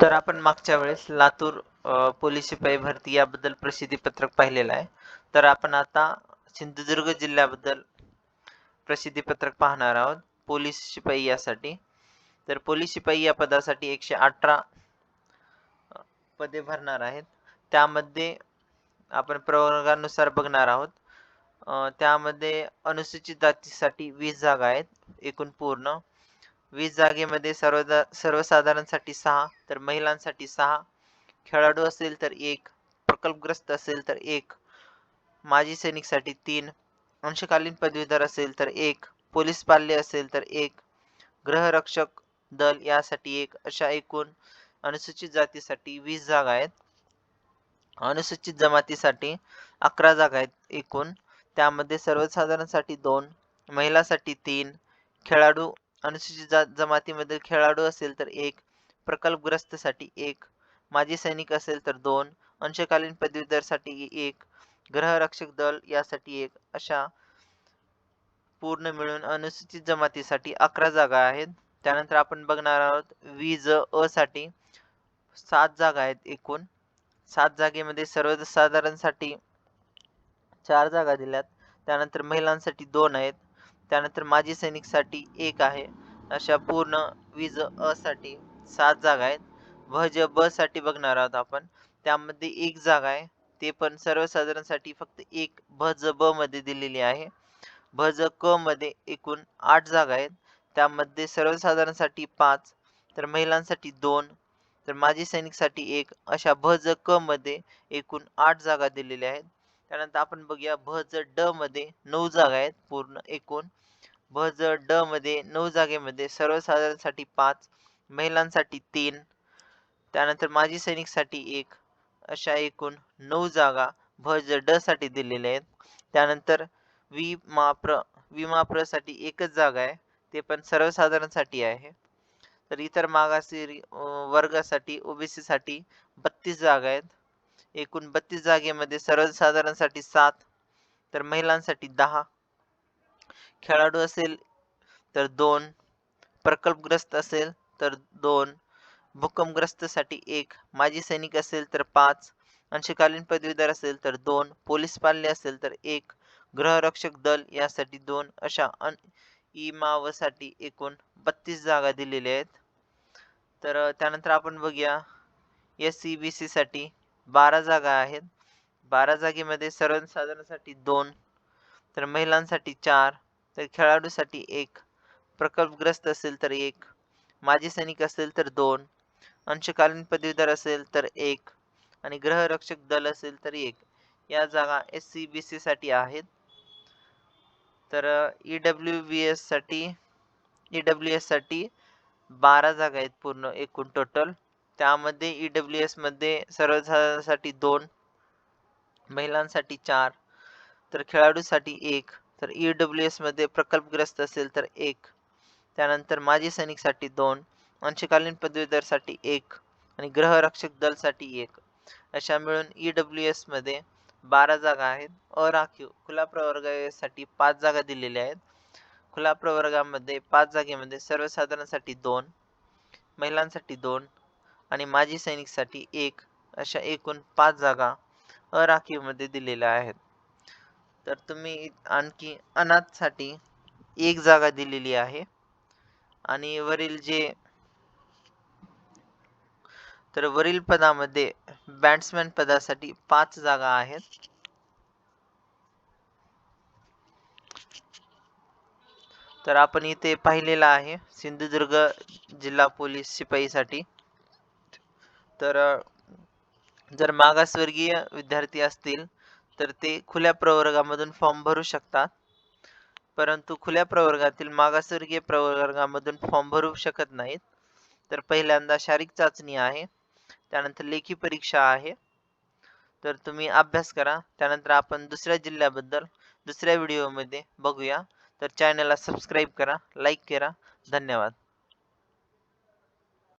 तर आपण मागच्या वेळेस लातूर पोलीस शिपाई भरती याबद्दल प्रसिद्धी पत्रक पाहिलेलं आहे. तर आपण आता सिंधुदुर्ग जिल्ह्याबद्दल प्रसिद्धी पत्रक पाहणार आहोत. पोलीस शिपाई यासाठी. तर पोलीस शिपाई या पदासाठी एकशे अठरा पदे भरणार आहेत. त्यामध्ये आपण प्रवर्गानुसार बघणार आहोत. त्यामध्ये अनुसूचित जातीसाठी वीस जागा आहेत एकूण पूर्ण. वीस जागेमध्ये सर्व सर्वसाधारणसाठी सहा तर महिलांसाठी सहा. खेळाडू असेल तर एक प्रकल्पग्रस्त असेल तर एक. माजी सैनिकसाठी तीन अंशकालीन पदवीधर असेल तर एक पोलीस पाल्य असेल तर एक. गृहरक्षक दल यासाठी एक अशा एकूण अनुसूचित जातीसाठी वीस जागा आहेत. अनुसूचित जमातीसाठी अकरा जागा आहेत एकूण. त्यामध्ये सर्वसाधारणसाठी दोन महिलासाठी तीन खेळाडू अनुसूचित जा जमातीमध्ये खेळाडू असेल तर एक प्रकल्पग्रस्तसाठी एक माजी सैनिक असेल तर दोन अंशकालीन पदवीधरसाठी एक ग्रहरक्षक दल यासाठी एक अशा पूर्ण मिळून अनुसूचित जमातीसाठी अकरा जागा आहेत. त्यानंतर आपण बघणार आहोत वीज अ साठी सात जागा आहेत एकूण. सात जागेमध्ये सर्वसाधारणसाठी चार जागा दिल्यात. त्यानंतर महिलांसाठी दोन आहेत. त्यानंतर माजी सैनिकसाठी एक आहे. अशा पूर्ण वीज असाठी सात जागा आहेत. भज ब साठी बघणार आहोत आपण. त्यामध्ये एक जागा आहे. ते पण सर्वसाधारणसाठी फक्त एक भज ब मध्ये दिलेली आहे. भज क मध्ये एकूण आठ जागा आहेत. त्यामध्ये सर्वसाधारणसाठी पाच तर महिलांसाठी दोन तर माजी सैनिकसाठी एक. अशा भज क मध्ये एकूण आठ जागा दिलेल्या आहेत. त्यानंतर आपण बघूया भज ड मध्ये नऊ जागा आहेत पूर्ण एकूण. भज ड मध्ये नऊ जागेमध्ये सर्वसाधारणसाठी पाच महिलांसाठी तीन त्यानंतर माजी सैनिकसाठी एक अशा एकूण नऊ जागा भज ड साठी दिलेल्या आहेत. त्यानंतर विमाप्र विमाप्रसाठी एकच जागा आहे ते पण सर्वसाधारणसाठी आहे. तर इतर मागासी वर्गासाठी ओबीसीसाठी बत्तीस जागा आहेत. एकूण बत्तीस जागेमध्ये सर्वसाधारणसाठी सात तर महिलांसाठी दहा. खेळाडू असेल तर दोन प्रकल्पग्रस्त असेल तर दोन भूकंपग्रस्तसाठी एक माजी सैनिक असेल तर पाच अंशकालीन पदवीधर असेल तर दोन पोलीस पाल्य असेल तर एक गृहरक्षक दल यासाठी दोन अशा अन इमावसाठी एकूण बत्तीस जागा दिलेल्या आहेत. तर त्यानंतर आपण बघूया एस सी बी सी साठी बारा जागा आहेत. बारा जागेमध्ये सर्वसाधारणसाठी दोन तर महिलांसाठी चार तर खेळाडूसाठी एक प्रकल्पग्रस्त असेल तर एक माजी सैनिक असेल तर दोन अंशकालीन पदवीधर असेल तर एक आणि ग्रहरक्षक दल असेल तर एक. या जागा एस सी बी सी साठी आहेत. तर ई डब्ल्यू बी एससाठी ई डब्ल्यू एससाठी बारा जागा आहेत पूर्ण एकूण टोटल त्यामध्ये ई डब्ल्यू एसमध्ये सर्वसाधारणसाठी दोन महिलांसाठी चार तर खेळाडूसाठी एक तर ई डब्ल्यू एसमध्ये प्रकल्पग्रस्त असेल तर एक. त्यानंतर माजी सैनिकसाठी दोन अंशकालीन पदवीधरसाठी एक आणि ग्रहरक्षक दलसाठी एक. अशा मिळून ई डब्ल्यू एसमध्ये बारा जागा आहेत. अराखीव खुला प्रवर्गासाठी पाच जागा दिलेल्या आहेत. खुला प्रवर्गामध्ये पाच जागेमध्ये सर्वसाधारणसाठी दोन महिलांसाठी दोन आणि माजी सैनिकसाठी एक अशा एकूण पाच जागा अराखीवमध्ये दिलेल्या आहेत. तर तुम्ही आणखी अनाथसाठी एक जागा दिलेली आहे. आणि वरील जे तर वरील पदामध्ये बॅट्समॅन पदासाठी पाच जागा आहेत. तर आपण इथे पाहिलेला आहे सिंधुदुर्ग जिल्हा पोलीस शिपाईसाठी. तर जर मागासवर्गीय विद्यार्थी असतील तर ते खुल्या प्रवर्गामधून फॉर्म भरू शकतात. परंतु खुल्या प्रवर्गातील मागासवर्गीय प्रवर्गामधून फॉर्म भरू शकत नाहीत. तर पहिल्यांदा शारीरिक चाचणी आहे. त्यानंतर लेखी परीक्षा आहे. तर तुम्ही अभ्यास करा. त्यानंतर आपण दुसऱ्या जिल्ह्याबद्दल दुसऱ्या व्हिडिओमध्ये बघूया. तर चॅनलला सबस्क्राईब करा लाईक करा. धन्यवाद.